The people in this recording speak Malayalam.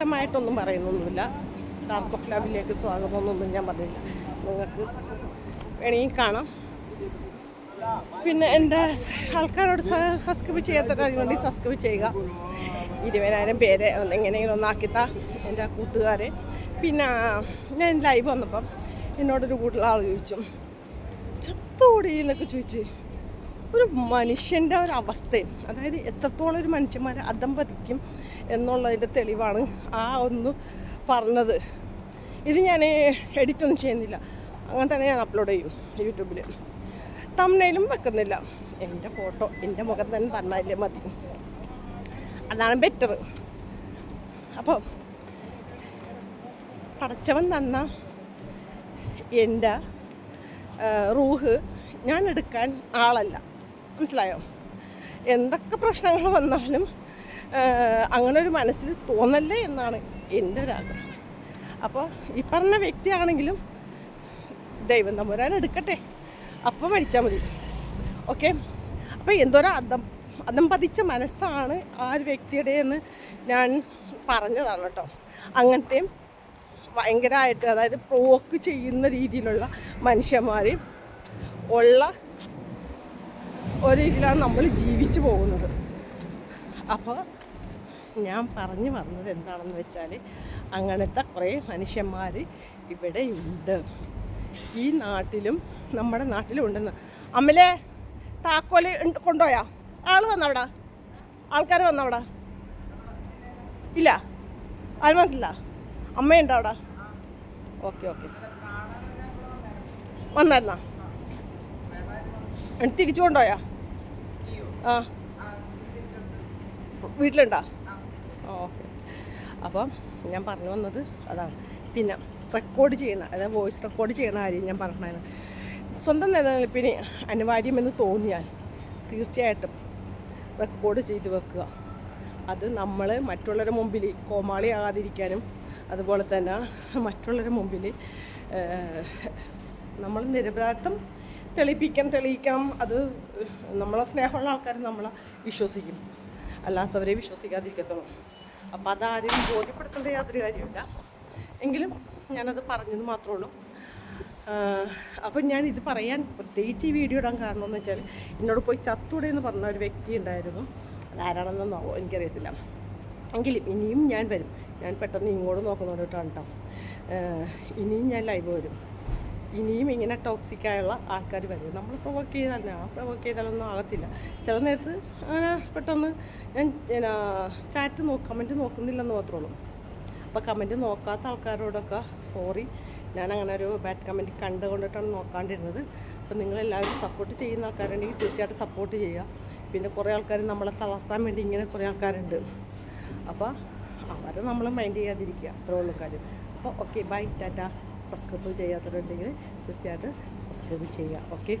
വ്യക്തമായിട്ടൊന്നും പറയുന്നൊന്നുമില്ല. ഡാർക്ക് ഓഫ് ലവിലേക്ക് സ്വാഗതമൊന്നും ഞാൻ പറഞ്ഞില്ല. നിങ്ങൾക്ക് വേണമെങ്കിൽ കാണാം. പിന്നെ എന്റെ ആൾക്കാരോട് സബ്സ്ക്രൈബ് വേണ്ടി സബ്സ്ക്രൈബ് ചെയ്യുക. ഇരുപതിനായിരം പേരെ എങ്ങനെയെങ്കിലും ഒന്നാക്കിത്താ എന്റെ കൂട്ടുകാരെ. പിന്നെ ഞാൻ ലൈവ് വന്നപ്പം എന്നോടൊരു കൂട്ടിലാൾ ചോദിച്ചു. ചത്തോടി എന്നൊക്കെ ചോദിച്ച് ഒരു മനുഷ്യന്റെ ഒരു അവസ്ഥയും അതായത് എത്രത്തോളം ഒരു മനുഷ്യന്മാരെ അധംപതിക്കും എന്നുള്ളതിന്റെ തെളിവാണ് ആ ഒന്ന് പറഞ്ഞത്. ഇത് ഞാൻ എഡിറ്റൊന്നും ചെയ്യുന്നില്ല. അങ്ങനെ തന്നെ ഞാൻ അപ്ലോഡ് ചെയ്യും യൂട്യൂബിൽ തമ്മനയിലും വെക്കുന്നില്ല. എന്റെ ഫോട്ടോ എന്റെ മുഖം തന്നെ തന്നാലേ മതി. അതാണ് ബെറ്റർ അപ്പോൾ പടച്ചവൻ തന്ന എന്റെ റൂഹ് ഞാൻ എടുക്കാൻ ആളല്ല. മനസ്സിലായോ? എന്തൊക്കെ പ്രശ്നങ്ങൾ വന്നാലും അങ്ങനെ ഒരു മനസ്സിൽ തോന്നല്ലേ എന്നാണ് എന്റെ ഒരു ആഗ്രഹം. അപ്പോൾ ഈ പറഞ്ഞ വ്യക്തിയാണെങ്കിലും ദൈവം തമ്പുരാൻ എടുക്കട്ടെ. അപ്പം മരിച്ചാൽ മതി. ഓക്കെ? അപ്പോൾ എന്തോരം അതം അതം പതിച്ച മനസ്സാണ് ആ ഒരു വ്യക്തിയുടെ എന്ന് ഞാൻ പറഞ്ഞതാണ് കേട്ടോ. അങ്ങനത്തെയും ഭയങ്കരമായിട്ട് അതായത് പ്രോക്ക് ചെയ്യുന്ന രീതിയിലുള്ള മനുഷ്യന്മാർ ഉള്ള ഒരു രീതിയിലാണ് നമ്മൾ ജീവിച്ചു പോകുന്നത്. അപ്പോൾ ഞാൻ പറഞ്ഞു വന്നത് എന്താണെന്ന് വെച്ചാൽ അങ്ങനത്തെ കുറേ മനുഷ്യന്മാർ ഇവിടെ ഉണ്ട്. ഈ നാട്ടിലും നമ്മുടെ നാട്ടിലും ഉണ്ടെന്ന്. അമ്മലെ താക്കോൽ കൊണ്ടുപോയാ? ആൾ വന്നവിടെ? ആൾക്കാർ വന്നവിടെ? ഇല്ല. ആരും വന്നില്ല? അമ്മയുണ്ടോ അവിടെ? Okay okay. വന്നായിരുന്നാ? തിരിച്ചു കൊണ്ടുപോയാ? ആ. വീട്ടിലുണ്ടോ? ഓക്കെ. അപ്പം ഞാൻ പറഞ്ഞു വന്നത് അതാണ്. പിന്നെ റെക്കോർഡ് ചെയ്യണ അതായത് വോയിസ് റെക്കോർഡ് ചെയ്യണ കാര്യം ഞാൻ പറഞ്ഞത് സ്വന്തം നിലനിൽപ്പിന് അനിവാര്യമെന്ന് തോന്നിയാൽ തീർച്ചയായിട്ടും റെക്കോർഡ് ചെയ്ത് വെക്കുക. അത് നമ്മൾ മറ്റുള്ളവരുടെ മുമ്പിൽ കോമാളിയാകാതിരിക്കാനും അതുപോലെ തന്നെ മറ്റുള്ളവരുടെ മുമ്പിൽ നമ്മൾ നിരപരാധിത്വം തെളിയിപ്പിക്കാം തെളിയിക്കാം. അത് നമ്മളെ സ്നേഹമുള്ള ആൾക്കാർ നമ്മളെ വിശ്വസിക്കും. അല്ലാത്തവരെ വിശ്വസിക്കാതിരിക്കത്തുള്ളൂ അപ്പോൾ അതാരും ബോധ്യപ്പെടുത്തേണ്ട യാതൊരു കാര്യമില്ല എങ്കിലും ഞാനത് പറഞ്ഞത് മാത്രമേ ഉള്ളൂ. അപ്പം ഞാൻ ഇത് പറയാൻ പ്രത്യേകിച്ച് ഈ വീഡിയോ ഇടാൻ കാരണം എന്ന് വെച്ചാൽ എന്നോട് പോയി ചത്തൂടെ എന്ന് പറഞ്ഞ ഒരു വ്യക്തി ഉണ്ടായിരുന്നു. അതാരാണെന്നോ എനിക്കറിയത്തില്ല. എങ്കിലും ഇനിയും ഞാൻ വരും. ഞാൻ പെട്ടെന്ന് ഇങ്ങോട്ട് നോക്കുന്നവരോട്ടാണ് കേട്ടോ ഇനിയും ഞാൻ ലൈവ് വരും. ഇനിയും ഇങ്ങനെ ടോക്സിക്കായുള്ള ആൾക്കാർ വരും. നമ്മൾ പ്രൊവോക്ക് ചെയ്താൽ ആ പ്രൊവോക്ക് ചെയ്താലൊന്നും ആകത്തില്ല ചില നേരത്ത് അങ്ങനെ പെട്ടെന്ന് ഞാൻ ചാറ്റ് നോ കമന്റ് നോക്കുന്നില്ലെന്ന് മാത്രമേ ഉള്ളൂ. അപ്പോൾ കമന്റ് നോക്കാത്ത ആൾക്കാരോടൊക്കെ സോറി ഞാൻ അങ്ങനെ ഒരു ബാഡ് കമന്റ് കണ്ടുകൊണ്ടിട്ടാണ് നോക്കാണ്ടിരുന്നത്. അപ്പോൾ നിങ്ങളെല്ലാവരും സപ്പോർട്ട് ചെയ്യുന്ന ആൾക്കാരുണ്ടെങ്കിൽ തീർച്ചയായിട്ടും സപ്പോർട്ട് ചെയ്യുക. പിന്നെ കുറേ ആൾക്കാർ നമ്മളെ തളർത്താൻ വേണ്ടി ഇങ്ങനെ കുറേ ആൾക്കാരുണ്ട്. അപ്പോൾ അവരെ നമ്മൾ മൈൻഡ് ചെയ്യാതിരിക്കുക. അത്രേ ഉള്ളൂ കാര്യം. അപ്പോൾ ഓക്കെ ബൈ ടാറ്റ. സബ്സ്ക്രൈബ് ചെയ്യാത്തവരുണ്ടെങ്കിൽ തീർച്ചയായിട്ടും സബ്സ്ക്രൈബ് ചെയ്യുക. ഓക്കെ?